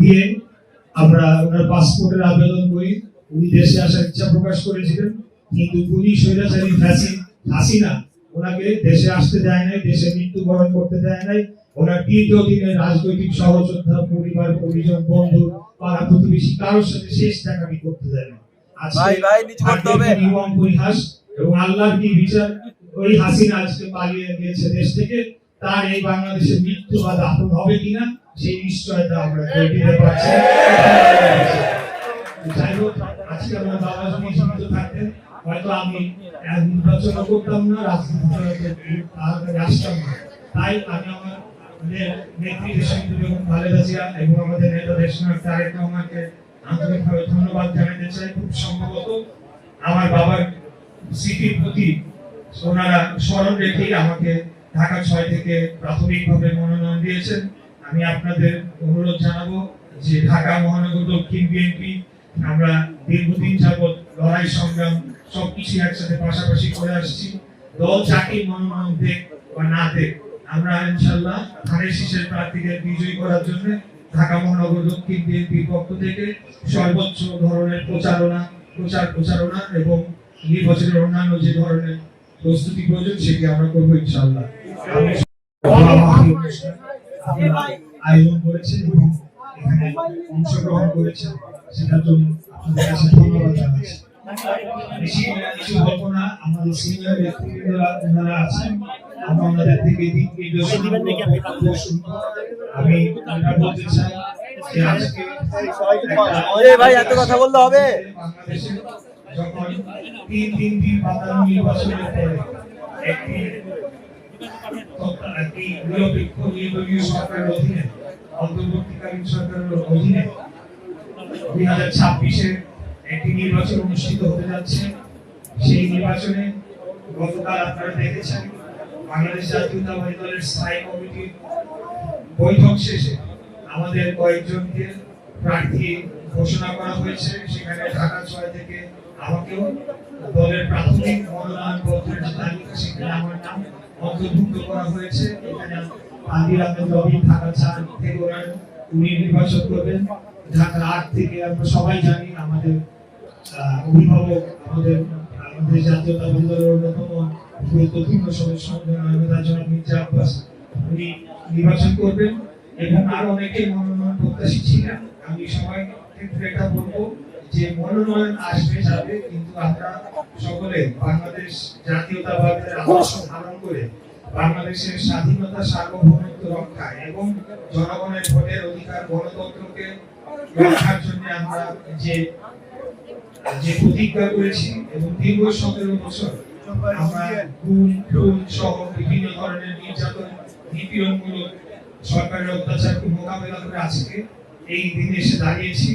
দিয়ে আমরা ওনার পাসপোর্টের আবেদন করি। উনি দেশে আসার ইচ্ছা প্রকাশ করেছিলেন কিন্তু পুলিশ স্বৈরাচারী ফ্যাসি হাসিনা ওনাকে দেশে আসতে দেয় নাই দেশে মৃত্যুবরণ করতে দেয় নাই। ওনার তৃতীয় দিনে রাজনৈতিক সহযোদ্ধা পরিবার পরিজন বন্ধু পাড়া প্রতিবেশী কারোর সাথে শেষ দেখানি করতে দেয় না পরিহাস এবং আল্লাহর কি বিচার? ওই হাসিনা আজকে পালিয়ে গিয়েছে দেশ থেকে। তার এই বাংলাদেশে মৃত্যু বা দাফন হবে কিনা? সেই আমরা করে দিতে পারছি। যাই হোক, আজকে বাবা থাকতেন। হয়তো আমি করতাম না রাজনীতি আসতাম না। তাই আমি আমার নে- নেত্রী দেশনেত্রী বেগম খালেদা জিয়া এবং আমাদের তারেক আন্তরিকভাবে ধন্যবাদ জানাতে চাই খুব সম্ভবত আমার বাবার স্মৃতির প্রতি ওনারা স্মরণ রেখেই আমাকে ঢাকা ছয় থেকে প্রাথমিকভাবে মনোনয়ন দিয়েছেন। আমি আপনাদের অনুরোধ জানাব যে ঢাকা মহানগর দক্ষিণ বিএনপি, আমরা দীর্ঘদিন যাবৎ লড়াই, সংগ্রাম সবকিছু একসাথে পাশাপাশি করে আসছি। দল চাকরি মনোনয়ন দেখ বা না দেখ, আমরা ইনশাল্লাহ ধানের শীষের প্রার্থীদের বিজয়ী করার জন্য ঢাকা মহানগর দক্ষিণ বিএনপির পক্ষ থেকে সর্বোচ্চ ধরনের প্রচারণা, প্রচার প্রচারণা এবং নির্বাচনের অন্যান্য যে ধরনের প্রস্তুতি প্রয়োজন সেটি আমরা করব ইনশাল্লাহ আপনারা আয়োজন করেছেন এবং এখানে অংশগ্রহণ করেছেন সেটার জন্য আপনাদের কাছে ধন্যবাদ জানাচ্ছি বেশি কিছু বলব না আমাদের সিনিয়র ওনারা আছেন আমরা ওনাদের থেকে দিক নির্দেশনা আমি এটা বলতে চাই যে আজকে ভাই, এত কথা বললে হবে? যখন তিন তিনটি পাতানো নির্বাচনের পরে একটি একটি নির্বাচন অনুষ্ঠিত হতে যাচ্ছে। সেই নির্বাচনে গতকাল আপনারা দেখেছেন বাংলাদেশ জাতীয়তাবাদী দলের স্থায়ী কমিটির বৈঠক শেষে আমাদের কয়েকজনকে প্রার্থী ঘোষণা করা হয়েছে, সেখানে ঢাকা ছয় থেকে আমাকেও দলের প্রাথমিক মনোনয়ন পত্রের তালিকা, সেখানে আমার নাম অন্তর্ভুক্ত করা হয়েছে। এখানে আদির আহমেদ রবি ঢাকা চার থেকে উনি নির্বাচন করবেন। ঢাকা আট থেকে আমরা সবাই জানি আমাদের অভিভাবক, আমাদের আমাদের জাতীয়তাবাদী দলের অন্যতম গুরুত্বপূর্ণ সদস্য জনাব মির্জা আব্বাস, উনি নির্বাচন করবেন। এবং আরও অনেকে মনোনয়ন প্রত্যাশী ছিলেন। আমি সবাই ক্ষেত্রে এটা বলব যে মনোনয়ন আসবে যাবে, কিন্তু আমরা সকলে বাংলাদেশ জাতীয়তাবাদের আদর্শ ধারণ করে বাংলাদেশের স্বাধীনতা, সার্বভৌমত্ব রক্ষা এবং জনগণের ভোটের অধিকার গণতন্ত্রকে রক্ষার জন্য আমরা যে যে প্রতিজ্ঞা করেছি এবং দীর্ঘ সতেরো বছর আমরা গুণ খুন সহ বিভিন্ন ধরনের নির্যাতন, নিপীড়নমূলক সরকারের অত্যাচারকে মোকাবেলা করে আজকে এই দিনে এসে দাঁড়িয়েছি।